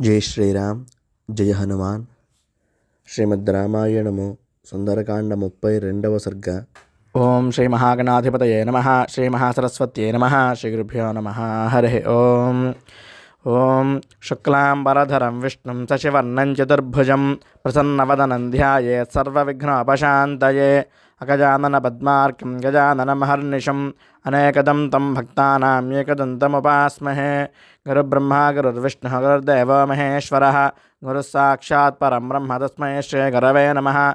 జై శ్రీరామ్ జయ హనుమాన్. శ్రీమద్ రామాయణము సుందరకాండ ముప్పై రెండవ సర్గ. ఓం శ్రీ మహాగణాధిపతయే నమ శ్రీ మహాసరస్వత్యే నమ శ్రీ గురుభ్యో నమ హరి ఓం. ॐ शुक्लाम्बरधरं विष्णु सशिवर्णं चतुर्भुज प्रसन्नवदनं वदन सर्वविघ्नोपशान्तये अगजाननपद्मार्कं गजाननमहर्निशम् अनेकदं तं भक्तानाम् एकदन्तमुपास्महे गुरुब्रह्मा, गुरुर्विष्णुः, गुरुर्देवो महेश्वरः। गुरुः साक्षात् परं ब्रह्म तस्मै श्रीगुरवे नमः।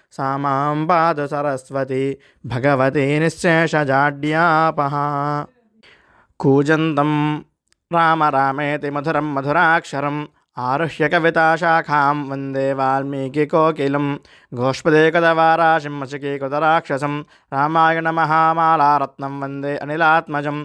सा मां पातु सरस्वती भगवती निःशेषजाड्यापः कूजन्तं राम रामेति मधुरं मधुराक्षरम् आरुह्य कविताशाखां वन्दे वाल्मीकिकोकिलं गोष्पदेकदवाराशिं मशकीकृतराक्षसं रामायणमहामालारत्नं वन्दे अनिलात्मजं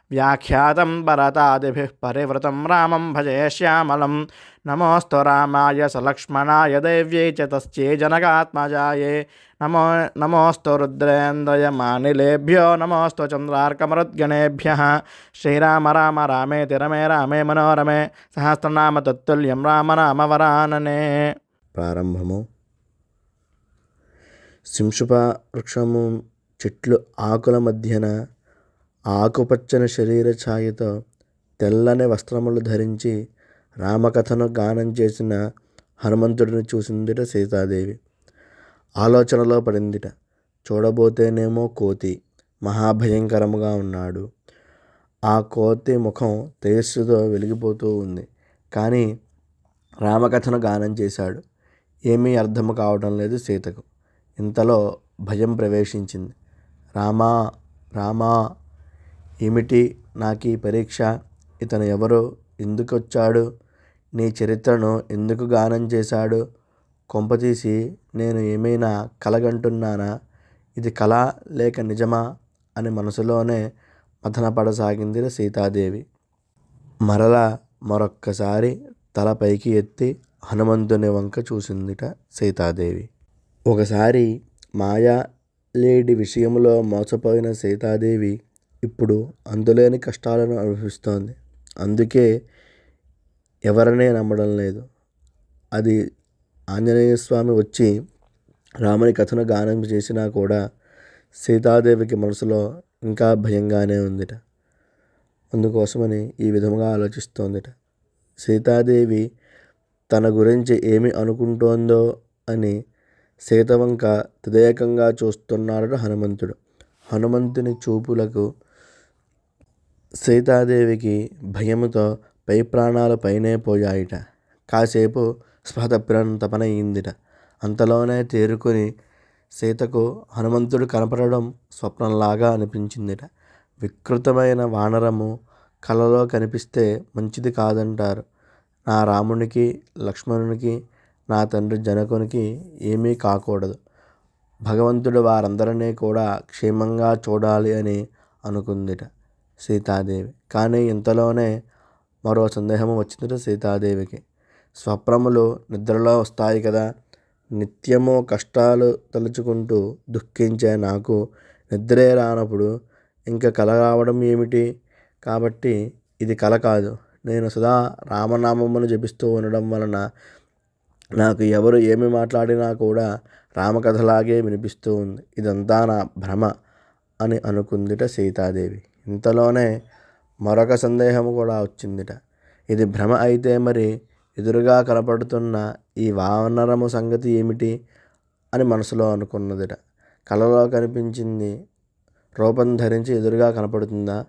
వ్యాఖ్యాతం భరతాది పరివృతం రామం భజే శ్యామలం. నమోస్తు రామాయ సలక్ష్మణాయ దైవ్యై చ తస్యే జనకాత్మజాయే. నమో నమోస్తు రుద్రేంద్రయమానిలేభ్యో నమోస్తు చంద్రార్కమరుద్గణేభ్య. శ్రీరామ రామ రామేతి రమే రామే మనోరమే. సహస్రనామ తత్తుల్యం రామ రామ వరాననే. ప్రారంభము. శింషుప వృక్షము చెట్లు ఆకుల మధ్యన ఆకుపచ్చని శరీర ఛాయతో తెల్లని వస్త్రములు ధరించి రామకథను గానం చేసిన హనుమంతుడిని చూసిందిట సీతాదేవి. ఆలోచనలో పడిందిట చూడబోతేనేమో కోతి మహాభయంకరముగా ఉన్నాడు. ఆ కోతి ముఖం తేజస్సుతో వెలిగిపోతూ ఉంది. కానీ రామకథను గానం చేశాడు. ఏమీ అర్థం కావడం లేదు సీతకు. ఇంతలో భయం ప్రవేశించింది. రామా రామా ఏమిటి నాకు ఈ పరీక్ష? ఇతను ఎవరు? ఎందుకు వచ్చాడు నీ చరిత్రను ఎందుకు గానం చేశాడు? కొంపతీసి నేను ఏమైనా కలగంటున్నానా? ఇది కళ లేక నిజమా? అని మనసులోనే మథనపడసాగింది సీతాదేవి మరలా మరొక్కసారి తల పైకి ఎత్తి హనుమంతుని వంక చూసిందిట సీతాదేవి. ఒకసారి మాయా లేడి విషయంలో మోసపోయిన సీతాదేవి ఇప్పుడు అందులేని కష్టాలను అనుభవిస్తోంది. అందుకే ఎవరినే నమ్మడం లేదు. అది ఆంజనేయ స్వామి వచ్చి రాముని కథను గానం చేసినా కూడా సీతాదేవికి మనసులో ఇంకా భయంగానే ఉందిట. అందుకోసమని ఈ విధముగా ఆలోచిస్తోందిట. సీతాదేవి తన గురించి ఏమి అనుకుంటోందో అని సీత వంక తదేకంగా చూస్తున్నాడట హనుమంతుడు. హనుమంతుని చూపులకు సీతాదేవికి భయముతో పై ప్రాణాలు పైనే పోయాయిట. కాసేపు స్పృహ తప్పినంత పని అయిందిట అంతలోనే తేరుకొని సీతకు హనుమంతుడు కనపడడం స్వప్నంలాగా అనిపించిందిట. వికృతమైన వానరము కలలో కనిపిస్తే మంచిది కాదంటారు. నా రామునికి లక్ష్మణునికి నా తండ్రి జనకునికి ఏమీ కాకూడదు. భగవంతుడు వారందరినీ కూడా క్షేమంగా చూడాలి అని అనుకుందిట. సీతాదేవి. కానీ ఇంతలోనే మరో సందేహం వచ్చింది సీతాదేవికి. స్వప్నములు నిద్రలో వస్తాయి కదా. నిత్యము కష్టాలు తలుచుకుంటూ దుఃఖించే నాకు నిద్రే రానప్పుడు ఇంకా కల రావడం ఏమిటి? కాబట్టి ఇది కల కాదు. నేను సదా రామనామమును జపిస్తూ ఉండడం వలన నాకు ఎవరు ఏమి మాట్లాడినా కూడా రామకథలాగే వినిపిస్తూ ఉంది. ఇదంతా నా భ్రమ అని అనుకుందిట సీతాదేవి. ఇంతలోనే మరొక సందేహం కూడా వచ్చిందిట. ఇది భ్రమ అయితే మరి ఎదురుగా కనపడుతున్న ఈ వానరము సంగతి ఏమిటి అని మనసులో అనుకున్నదిట. కలలో కనిపించింది రూపం ధరించి ఎదురుగా కనపడుతుందా?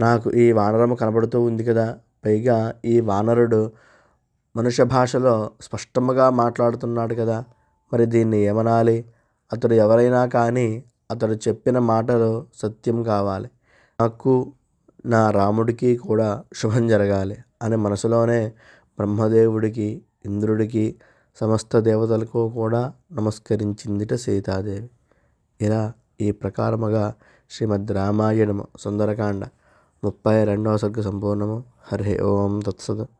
నాకు ఈ వానరము కనపడుతూ ఉంది కదా. పైగా ఈ వానరుడు మనుష్య భాషలో స్పష్టముగా మాట్లాడుతున్నాడు కదా. మరి దీన్ని ఏమనాలి? అతడు ఎవరైనా కానీ అతడు చెప్పిన మాటలు సత్యం కావాలి. నాకు నా రాముడికి కూడా శుభం జరగాలి అని మనసులోనే బ్రహ్మదేవుడికి ఇంద్రుడికి సమస్త దేవతలకు కూడా నమస్కరించిందిట సీతాదేవి. ఇలా ఈ ప్రకారముగా శ్రీమద్ రామాయణము సుందరకాండ ముప్పై రెండవ సర్గ సంపూర్ణము. హరి ఓం తత్సత్.